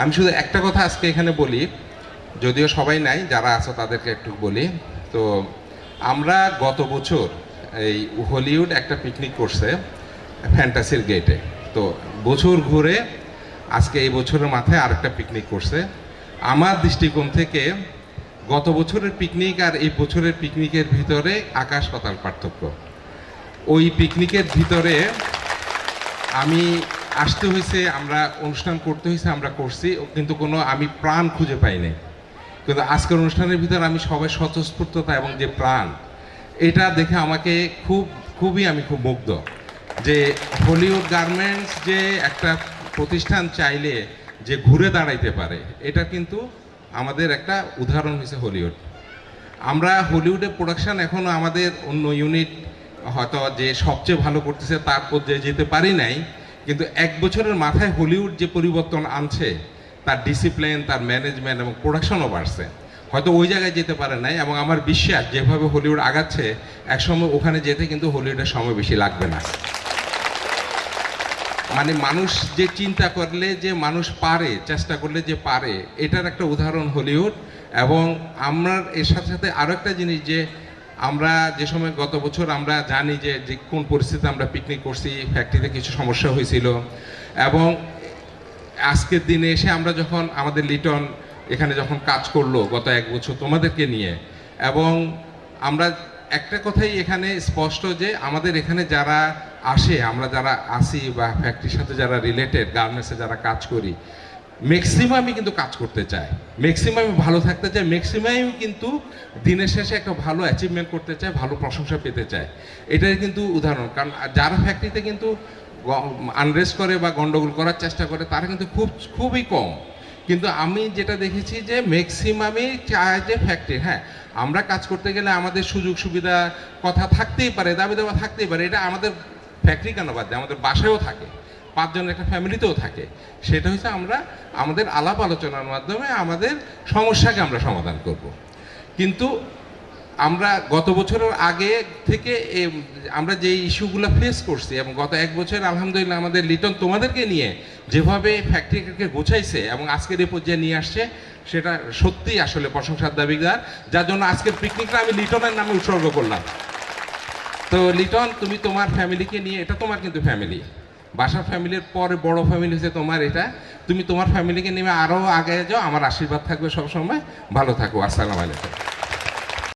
আমি শুধু একটা কথা আজকে এখানে বলি, যদিও সবাই নাই, যারা আছো তাদেরকে একটু বলি। তো আমরা গত বছর এই হলিউড একটা পিকনিক করছে ফ্যান্টাসির গেটে। তো বছর ঘুরে আজকে এই বছরের মাথায় আরেকটা পিকনিক করছে। আমার দৃষ্টিকোণ থেকে গত বছরের পিকনিক আর এই বছরের পিকনিকের ভিতরে আকাশ পাতাল পার্থক্য। ওই পিকনিকের ভিতরে আমি আসতে হয়েছে আমরা অনুষ্ঠান করতে হয়েছে আমরা করছি, কিন্তু কোনো আমি প্রাণ খুঁজে পাইনি কিন্তু আজকের অনুষ্ঠানের ভিতরে আমি সবাই স্বতঃস্ফূর্ততা এবং যে প্রাণ, এটা দেখে আমাকে খুব, খুবই আমি খুব মুগ্ধ যে হলিউড গার্মেন্টস যে একটা প্রতিষ্ঠান চাইলে যে ঘুরে দাঁড়াইতে পারে, এটা কিন্তু আমাদের একটা উদাহরণ হয়েছে হলিউড আমরা হলিউডের প্রোডাকশন এখনও আমাদের অন্য ইউনিট হয়তো যে সবচেয়ে ভালো করতেছে তার পর্যায়ে যেতে পারি নাই কিন্তু এক বছরের মাথায় হলিউড যে পরিবর্তন আনছে, তার ডিসিপ্লিন তার ম্যানেজমেন্ট এবং প্রোডাকশনও বাড়ছে। হয়তো ওই জায়গায় যেতে পারে নাই এবং আমার বিশ্বাস, যেভাবে হলিউড আগাচ্ছে, একসময় ওখানে যেতে কিন্তু হলিউডের সময় বেশি লাগবে না। মানে মানুষ যে চিন্তা করলে যে মানুষ পারে, চেষ্টা করলে যে পারে, এটার একটা উদাহরণ হলিউড এবং আমরা এর সাথে সাথে আরও একটা জিনিস যে আমরা যে সময় গত বছর আমরা জানি যে যে কোন পরিস্থিতিতে আমরা পিকনিক করছি ফ্যাক্টরিতে কিছু সমস্যা হয়েছিল। এবং আজকের দিনে এসে আমরা যখন আমাদের লিটন এখানে যখন কাজ করল গত এক বছর তোমাদেরকে নিয়ে, এবং আমরা একটা কথাই এখানে স্পষ্ট যে, আমাদের এখানে যারা আসে, আমরা যারা আসি বা ফ্যাক্টরির সাথে যারা রিলেটেড গার্মেন্টসে যারা কাজ করি ম্যাক্সিমামই কিন্তু কাজ করতে চায়। ম্যাক্সিমামই ভালো থাকতে চায়। ম্যাক্সিমামই কিন্তু দিনের শেষে একটা ভালো অ্যাচিভমেন্ট করতে চায়, ভালো প্রশংসা পেতে চায়। এটাই কিন্তু উদাহরণ। কারণ যারা ফ্যাক্টরিতে কিন্তু আনরেস্ট করে বা গন্ডগোল করার চেষ্টা করে, তারা কিন্তু খুব, খুবই কম। কিন্তু আমি যেটা দেখেছি যে ম্যাক্সিমামই চায় যে ফ্যাক্টরি হ্যাঁ আমরা কাজ করতে গেলে আমাদের সুযোগ সুবিধা কথা থাকতেই পারে দাবি দাবা থাকতেই পারে। এটা আমাদের ফ্যাক্টরি কেন বাদ দেয়? আমাদের বাসায়ও থাকে। পাঁচজনের একটা ফ্যামিলিতেও থাকে। সেটা হচ্ছে আমরা, আমাদের আলাপ আলোচনার মাধ্যমে আমাদের সমস্যাকে আমরা সমাধান করব। কিন্তু আমরা গত বছরের আগে থেকে আমরা যে ইস্যুগুলো ফেস করছি এবং গত এক বছর আলহামদুলিল্লাহ আমাদের লিটন তোমাদেরকে নিয়ে যেভাবে ফ্যাক্টরিকে গোছাইছে এবং আজকের এই পর্যায়ে নিয়ে আসছে, সেটা সত্যিই আসলে প্রশংসার দাবিদার। যার জন্য আজকের পিকনিকটা আমি লিটনের নামে উৎসর্গ করলাম। তো লিটন, তুমি তোমার ফ্যামিলিকে নিয়ে, এটা তোমার কিন্তু ফ্যামিলি বাসার ফ্যামিলির পরে বড় ফ্যামিলি হচ্ছে তোমার এটা। তুমি তোমার ফ্যামিলিকে নেমে আরও আগে যাও, আমার আশীর্বাদ থাকবে সবসময়। ভালো থাকো, আসসালামু আলাইকুম।